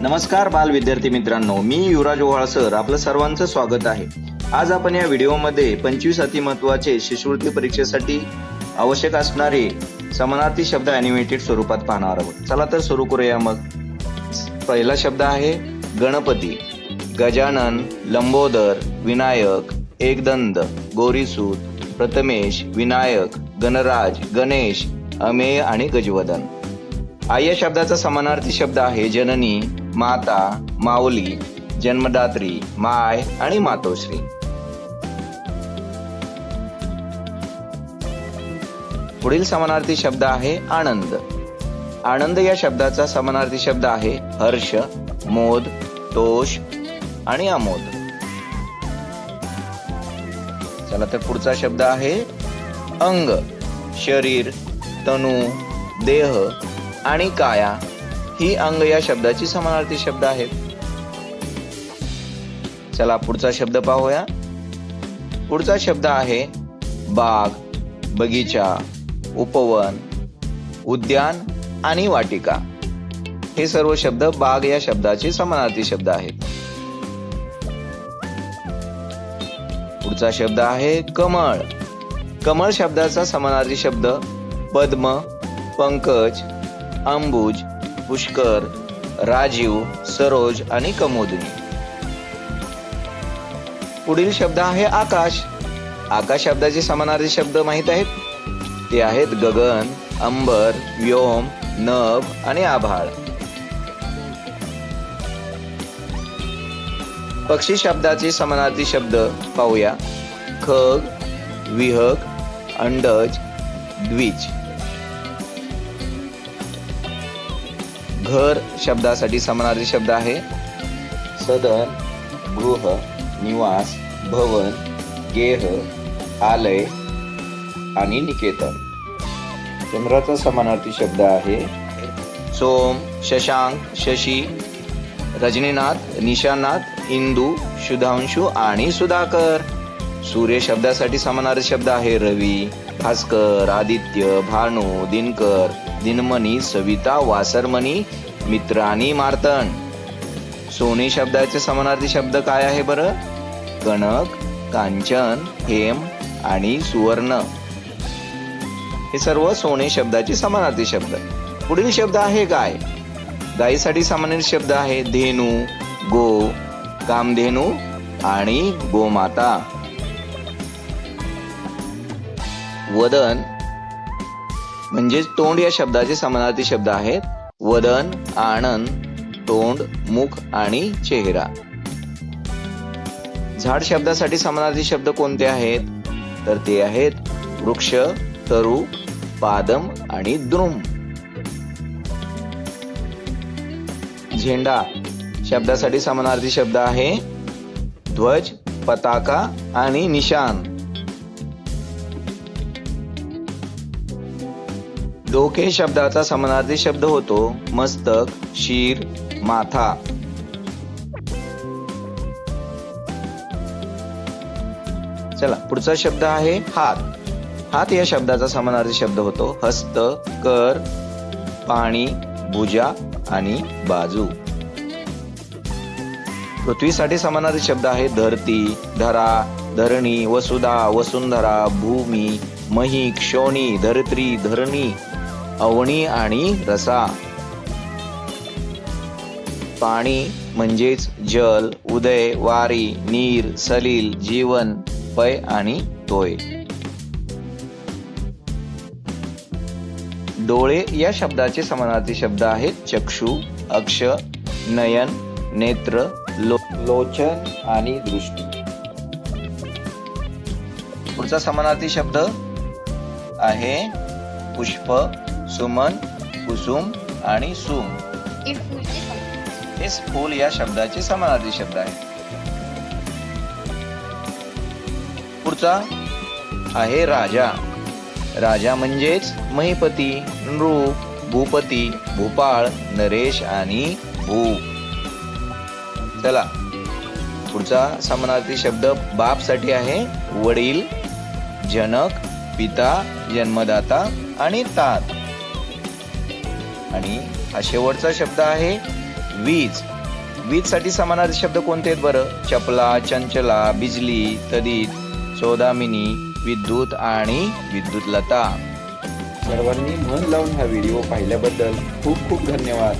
नमस्कार बाल विद्यार्थी मित्रांनो मी युवराज ओहाळ सर आपलं सर्वांचं स्वागत आहे. आज आपण या व्हिडिओमध्ये पंचवीस अति महत्त्वाचे शिष्यवृत्ती परीक्षेसाठी आवश्यक असणारे समानार्थी शब्द अॅनिमेटेड स्वरूपात पाहणार आहोत. चला तर सुरू करूया मग. पहिला शब्द आहे गणपती. गजानन लंबोदर विनायक एकदंद गोरीसूत प्रथमेश विनायक गणराज गणेश अमेय आणि गजवदन. आई या शब्दाचा समानार्थी शब्द आहे जननी माता माऊली जन्मदात्री माय आणि मातोश्री. पुढील समानार्थी शब्द आहे आनंद. आनंद या शब्दाचा समानार्थी शब्द आहे हर्ष मोद तोष आणि आमोद. चला तर पुढचा शब्द आहे अंग शरीर तनू देह. आणि काया ही अंग या शब्दाची समानार्थी शब्द आहेत. चला पुढचा शब्द पाहूया. पुढचा शब्द आहे बाग बगीचा उपवन उद्यान आणि वाटिका. हे सर्व शब्द बाग या शब्दाचे समानार्थी शब्द आहेत. पुढचा शब्द आहे कमळ. कमळ शब्दाचा समानार्थी शब्द पद्म पंकज अंबुज पुष्कर राजीव सरोज आणि कमोदिनी. पुढील शब्द आहे आकाश. आकाश शब्दाचे समानार्थी शब्द माहीत आहेत? ते आहेत गगन अंबर व्योम नभ आणि आभाळ. पक्षी शब्दाचे समानार्थी शब्द पाहूया. खग विहग अंडज द्विज. घर शब्दासाठी समानार्थी शब्द आहे. सदन गृह निवास भवन गेह आलय आणि निकेतन. चंद्राचा समानार्थी शब्द आहे. सोम शशांक शशी रजनीनाथ निशानाथ इंदू सुधांशु आणि सुधाकर. सूर्य शब्दासाठी समानार्थी शब्द आहे रवी भास्कर आदित्य भानू दिनकर. दिनमणी सविता वासरमणी मित्रानी मार्तन. सोने शब्दाचे समानार्थी शब्द काय आहे बरं? कणक कांचन हेम आणि सुवर्ण. हे सर्व सोने शब्दाचे समानार्थी शब्द. पुढील शब्द आहे गाय गायीसाठी सामान्य शब्द आहे धेनू गो कामधेनू आणि गोमाता. वदन म्हणजेच तोंड या शब्दाचे समानार्थी शब्द आहेत. वदन आनंद तोंड मुख आणि चेहरा. झाड शब्दासाठी समानार्थी शब्द कोणते आहेत? तर ते आहेत वृक्ष तरु पादम आणि द्रुम. झेंडा शब्दासाठी समानार्थी शब्द आहे. ध्वज पताका आणि निशान. डोके शब्दाचा समानार्थी शब्द होतो मस्तक शीर माथा. चला पुढचा शब्द आहे हात. हात या शब्दाचा समानार्थी शब्द होतो हस्त कर पाणी भुजा आणि बाजू. पृथ्वीसाठी समानार्थी शब्द आहे धरती धरा धरणी वसुधा वसुंधरा भूमी मही क्षोणी धरत्री धरणी. अवणी आणि रसा. पाणी म्हणजेच जल उदय वारी नीर सलील जीवन पय आणि तोय. डोळे या शब्दाचे समानार्थी शब्द आहेत चक्षु अक्ष नयन नेत्र लो लोचन आणि दृष्टी. पुढचा समानार्थी शब्द आहे पुष्प सुमन कुसुम आणि सुम. हे फूल या शब्दाचे समानार्थी शब्द आहे पुढचा आहे राजा. राजा म्हणजेच महिपती नृप भूपती भूपाळ नरेश आणि भू. चला पुढचा समानार्थी शब्द बापसाठी आहे. वडील जनक पिता जन्मदाता आणि तात आणि हा शेवटचा शब्द आहे वीज. वीजसाठी समानार्थी शब्द कोणते आहेत बरं? चपला चंचला बिजली तदित सौदामिनी विद्युत आणि विद्युत लता सर्वांनी मन लावून हा व्हिडिओ पाहिल्याबद्दल खूप खूप धन्यवाद.